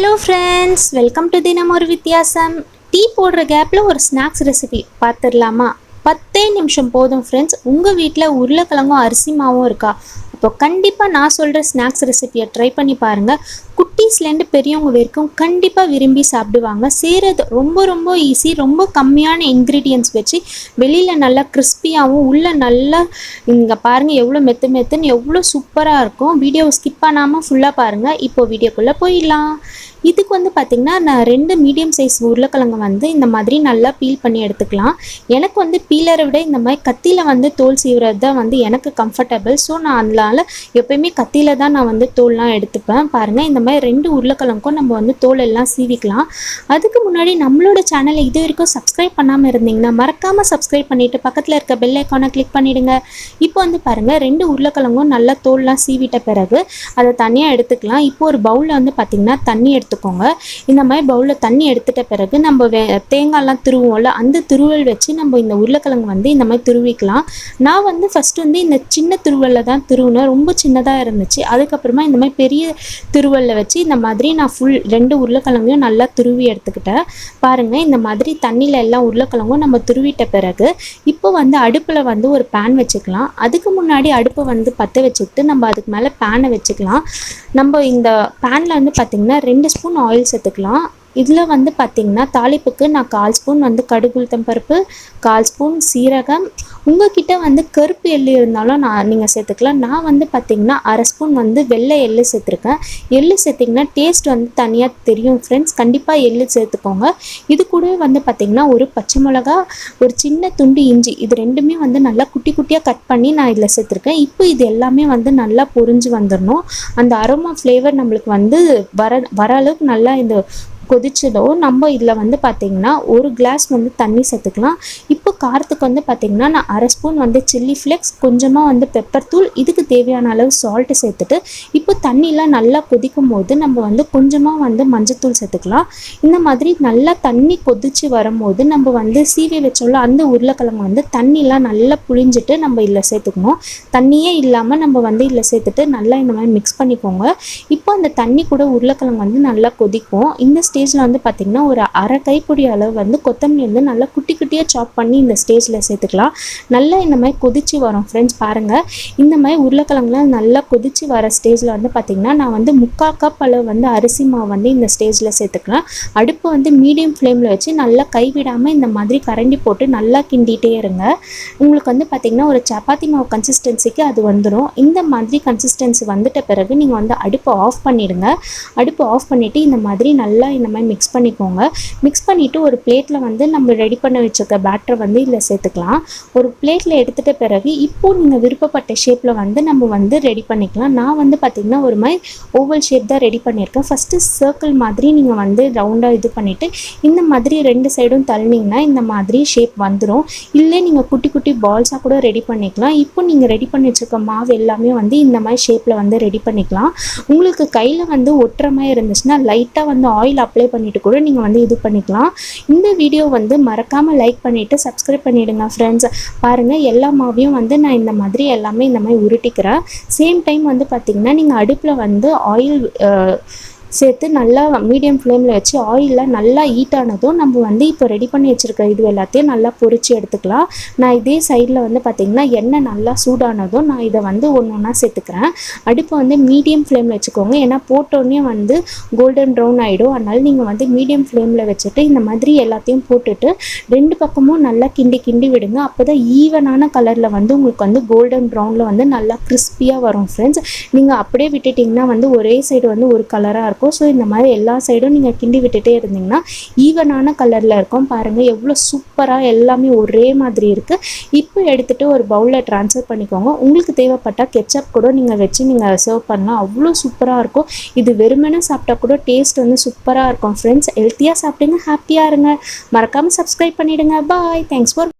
Hello friends welcome to தினம் ஒரு வித்தியாசம் டீ போடுற கேப்பில் ஒரு ஸ்நாக்ஸ் ரெசிபி பார்த்துடலாமா பத்தே நிமிஷம் போதும் ஃப்ரெண்ட்ஸ் உங்கள் வீட்டில் உருளைக்கிழங்கும் அரிசி மாவும் இருக்கா? அப்போ கண்டிப்பாக நான் சொல்கிற ஸ்நாக்ஸ் ரெசிபியை ட்ரை பண்ணி பாருங்கள் குட்டீஸ்லேருந்து பெரியவங்க வரைக்கும் கண்டிப்பாக விரும்பி சாப்பிடுவாங்க. செய்கிறது ரொம்ப ரொம்ப ஈஸி ரொம்ப கம்மியான இன்க்ரீடியன்ஸ் வச்சு வெளியில் நல்லா கிறிஸ்பியாகவும் உள்ளே நல்லா இங்கே பாருங்கள் எவ்வளோ மெத்து மெத்துன்னு எவ்வளோ சூப்பராக இருக்கும். வீடியோவை ஸ்கிப் பண்ணாமல் ஃபுல்லாக பாருங்கள் இப்போ வீடியோக்குள்ளே போயிடலாம். இதுக்கு வந்து பார்த்திங்கன்னா நான் ரெண்டு மீடியம் சைஸ் உருளைக்கிழங்கு வந்து இந்த மாதிரி நல்லா பீல் பண்ணி எடுத்துக்கலாம். எனக்கு வந்து பீலரை விட இந்த மாதிரி கத்தியில் வந்து தோல் சீவுறது தான் வந்து எனக்கு கம்ஃபர்டபுள் ஸோ நான் அதனால எப்பயுமே கத்தியில் தான் நான் வந்து தோல்லாம் எடுத்துப்பேன். பாருங்கள் இந்த மாதிரி ரெண்டு உருளைக்கிழங்கும் நம்ம வந்து தோல் எல்லாம் சீவிக்கலாம். அதுக்கு முன்னாடி நம்மளோட சேனலை இது வரைக்கும் சப்ஸ்கிரைப் பண்ணாமல் இருந்தீங்கன்னா மறக்காமல் சப்ஸ்கிரைப் பண்ணிவிட்டு பக்கத்தில் இருக்க பெல் ஐக்கானை கிளிக் பண்ணிவிடுங்க இப்போ வந்து பாருங்கள் ரெண்டு உருளைக்கிழங்கும் நல்லா தோல்லாம் சீவிட்ட பிறகு அதை தனியாக எடுத்துக்கலாம். இப்போ ஒரு பவுலில் வந்து பார்த்திங்கன்னா தண்ணி எடுத்துக்கோங்க. இந்த மாதிரி பவுலில் தண்ணி எடுத்துட்ட பிறகு நம்ம வே தேங்காய்லாம் துருவோம்ல அந்த துருவல் வச்சு நம்ம இந்த உருளைக்கிழங்கு வந்து இந்த மாதிரி துருவிக்கலாம். நான் வந்து ஃபஸ்ட்டு வந்து இந்த சின்ன துருவலில் தான் துருவினேன். ரொம்ப சின்னதாக இருந்துச்சு. அதுக்கப்புறமா இந்த மாதிரி பெரிய துருவலில் வச்சு இந்த மாதிரி நான் ஃபுல் ரெண்டு உருளைக்கிழங்கையும் நல்லா துருவி எடுத்துக்கிட்டேன். பாருங்கள் இந்த மாதிரி தண்ணியில் எல்லாம் உருளைக்கிழங்கும் நம்ம துருவிட்ட பிறகு இப்போ வந்து அடுப்பில் வந்து ஒரு பேன் வச்சுக்கலாம். அதுக்கு முன்னாடி அடுப்பை வந்து பற்ற வச்சுக்கிட்டு நம்ம அதுக்கு மேலே பேனை வச்சுக்கலாம். நம்ம இந்த பேனில் வந்து பார்த்திங்கன்னா ரெண்டு ஸ்பூன் ஆயில் சேர்த்துக்கலாம். இதில் வந்து பார்த்திங்கன்னா தாளிப்புக்கு நான் கால் ஸ்பூன் வந்து கடுகு உளுத்தம் பருப்பு கால் ஸ்பூன் சீரகம். உங்ககிட்ட வந்து கருப்பு எள்ளு இருந்தாலும் நான் நீங்கள் சேர்த்துக்கலாம். நான் வந்து பார்த்திங்கன்னா அரை ஸ்பூன் வந்து வெள்ளை எள்ளு சேர்த்துருக்கேன். எள்ளு சேர்த்திங்கன்னா டேஸ்ட் வந்து தனியாக தெரியும் ஃப்ரெண்ட்ஸ். கண்டிப்பாக எள்ளு சேர்த்துக்கோங்க. இது கூடவே வந்து பார்த்திங்கன்னா ஒரு பச்சை மிளகா ஒரு சின்ன துண்டு இஞ்சி இது ரெண்டுமே வந்து நல்லா குட்டி குட்டியாக கட் பண்ணி நான் இதில் சேர்த்துருக்கேன். இப்போ இது எல்லாமே வந்து நல்லா பொரிஞ்சு வந்துடணும் அந்த அரோமா ஃப்ளேவர் நம்மளுக்கு வந்து வர வர அளவுக்கு நல்லா இந்த கொதிச்சதோ நம்ம இதில் வந்து பார்த்திங்கன்னா ஒரு கிளாஸ் வந்து தண்ணி சேர்த்துக்கலாம். இப்போ காரத்துக்கு வந்து பார்த்திங்கன்னா நான் அரை ஸ்பூன் வந்து சில்லி ஃப்ளேக்ஸ் கொஞ்சமாக வந்து பெப்பர் தூள் இதுக்கு தேவையான அளவு சால்ட்டு சேர்த்துட்டு இப்போ தண்ணிலாம் நல்லா கொதிக்கும் போது நம்ம வந்து கொஞ்சமாக வந்து மஞ்சத்தூள் சேர்த்துக்கலாம். இந்த மாதிரி நல்லா தண்ணி கொதிச்சு வரும்போது நம்ம வந்து சீவி வச்சோம்ல அந்த உருளைக்கிழங்கு வந்து தண்ணிலாம் நல்லா புழிஞ்சிட்டு நம்ம இதில் சேர்த்துக்கணும். தண்ணியே இல்லாமல் நம்ம வந்து இதில் சேர்த்துட்டு நல்லா இந்த மாதிரி மிக்ஸ் பண்ணிக்கோங்க. இப்போ அந்த தண்ணி கூட உருளைக்கிழங்கு வந்து நல்லா கொதிக்கும். இந்த ஸ்டேஜில் வந்து பார்த்திங்கன்னா ஒரு அரை கைப்பொடி அளவு வந்து கொத்தமல்லி வந்து நல்லா குட்டி குட்டியாக சாப் பண்ணி இந்த ஸ்டேஜில் சேர்த்துக்கலாம். நல்லா இந்த மாதிரி கொதிச்சு வரும் ஃப்ரெண்ட்ஸ் பாருங்கள் இந்த மாதிரி உருளைக்கிழங்குலாம் நல்லா கொதிச்சு வர ஸ்டேஜில் வந்து பார்த்திங்கன்னா நான் வந்து முக்கால் கப் அளவு வந்து அரிசி மாவு வந்து இந்த ஸ்டேஜில் சேர்த்துக்கலாம். அடுப்பு வந்து மீடியம் ஃப்ளேமில் வச்சு நல்லா கைவிடாமல் இந்த மாதிரி கரண்டி போட்டு நல்லா கிண்டிகிட்டே இருங்க. உங்களுக்கு வந்து பார்த்திங்கன்னா ஒரு சப்பாத்தி மாவு கன்சிஸ்டன்சிக்கு அது வந்துடும் இந்த மாதிரி கன்சிஸ்டன்சி வந்துட்ட பிறகு நீங்கள் வந்து அடுப்பை ஆஃப் பண்ணிவிடுங்க அடுப்பு ஆஃப் பண்ணிவிட்டு இந்த மாதிரி நல்லா இந்த மாதிரி மிக்ஸ் பண்ணிக்கோங்க. மிக்ஸ் பண்ணிவிட்டு ஒரு பிளேட்டில் வந்து நம்ம ரெடி பண்ண வச்சுருக்க பேட்டரை வந்து இதில் சேர்த்துக்கலாம். ஒரு பிளேட்டில் எடுத்துகிட்ட பிறகு இப்போது நீங்கள் விருப்பப்பட்ட ஷேப்பில் வந்து நம்ம வந்து ரெடி பண்ணிக்கலாம். நான் வந்து பார்த்திங்கன்னா ஒரு மாதிரி ஓவல் ஷேப் தான் ரெடி பண்ணியிருக்கேன். ஃபஸ்ட்டு சர்க்கிள் மாதிரி நீங்கள் வந்து ரவுண்டாக இது பண்ணிவிட்டு இந்த மாதிரி ரெண்டு சைடும் தள்ளினீங்கன்னா இந்த மாதிரி ஷேப் வந்துடும் இல்லை நீங்கள் குட்டி குட்டி பால்ஸாக கூட ரெடி பண்ணிக்கலாம். இப்போ நீங்கள் ரெடி பண்ணி வச்சுருக்க மாவு எல்லாமே வந்து இந்த மாதிரி ஷேப்பில் வந்து ரெடி பண்ணிக்கலாம். உங்களுக்கு கையில் வந்து ஒட்டுற மாதிரி இருந்துச்சுன்னா லைட்டாக வந்து ஆயில் அப்ளை பண்ணிவிட்டு கூட நீங்கள் வந்து இது பண்ணிக்கலாம். இந்த வீடியோ வந்து மறக்காமல் லைக் பண்ணிவிட்டு சப்ஸ்கிரைப் பண்ணிவிடுங்க ஃப்ரெண்ட்ஸ் பாருங்கள் எல்லா மாவையும் வந்து நான் இந்த மாதிரி எல்லாமே இந்த மாதிரி உருட்டிக்கிறேன். சேம் டைம் வந்து பார்த்திங்கன்னா நீங்கள் அடுப்பில் வந்து ஆயில் சேர்த்து நல்லா மீடியம் ஃப்ளேமில் வச்சு ஆயிலில் நல்லா ஹீட் ஆனதும் நம்ம வந்து இப்போ ரெடி பண்ணி வச்சுருக்க இது எல்லாத்தையும் நல்லா பொரிச்சு எடுத்துக்கலாம். நான் இதே சைடில் வந்து பார்த்திங்கன்னா எண்ணெய் நல்லா சூடானதும் நான் இதை வந்து ஒன்று ஒன்றா சேர்த்துக்கிறேன். அடுப்பை வந்து மீடியம் ஃப்ளேமில் வச்சுக்கோங்க. ஏன்னா போட்டோடனே வந்து கோல்டன் ப்ரௌன் ஆகிடும் அதனால் நீங்கள் வந்து மீடியம் ஃப்ளேமில் வச்சுட்டு இந்த மாதிரி எல்லாத்தையும் போட்டுட்டு ரெண்டு பக்கமும் நல்லா கிண்டி கிண்டி விடுங்க. அப்போ தான் ஈவனான கலரில் வந்து உங்களுக்கு வந்து கோல்டன் ப்ரௌனில் வந்து நல்லா கிறிஸ்பியாக வரும் ஃப்ரெண்ட்ஸ் நீங்கள் அப்படியே விட்டுட்டிங்கன்னா வந்து ஒரே சைடு வந்து ஒரு கலராக இருக்கும். இருக்கும். ஸோ இந்த மாதிரி எல்லா சைடும் நீங்கள் கிண்டி விட்டுட்டே இருந்தீங்கன்னா ஈவனான கலரில் இருக்கும். பாருங்கள் எவ்வளோ சூப்பராக எல்லாமே ஒரே மாதிரி இருக்குது இப்போ எடுத்துகிட்டு ஒரு பவுலில் ட்ரான்ஸ்ஃபர் பண்ணிக்கோங்க. உங்களுக்கு தேவைப்பட்டால் கெச்சப் கூட நீங்கள் வச்சு நீங்கள் சர்வ் பண்ணலாம். அவ்வளோ சூப்பராக இருக்கும். இது வெறுமனே சாப்பிட்டா கூட டேஸ்ட் வந்து சூப்பராக இருக்கும். ஃப்ரெண்ட்ஸ் ஹெல்த்தியாக சாப்பிடுங்க ஹாப்பியாக இருங்க. மறக்காமல் சப்ஸ்கிரைப் பண்ணிவிடுங்க பாய் தேங்க்ஸ் ஃபார்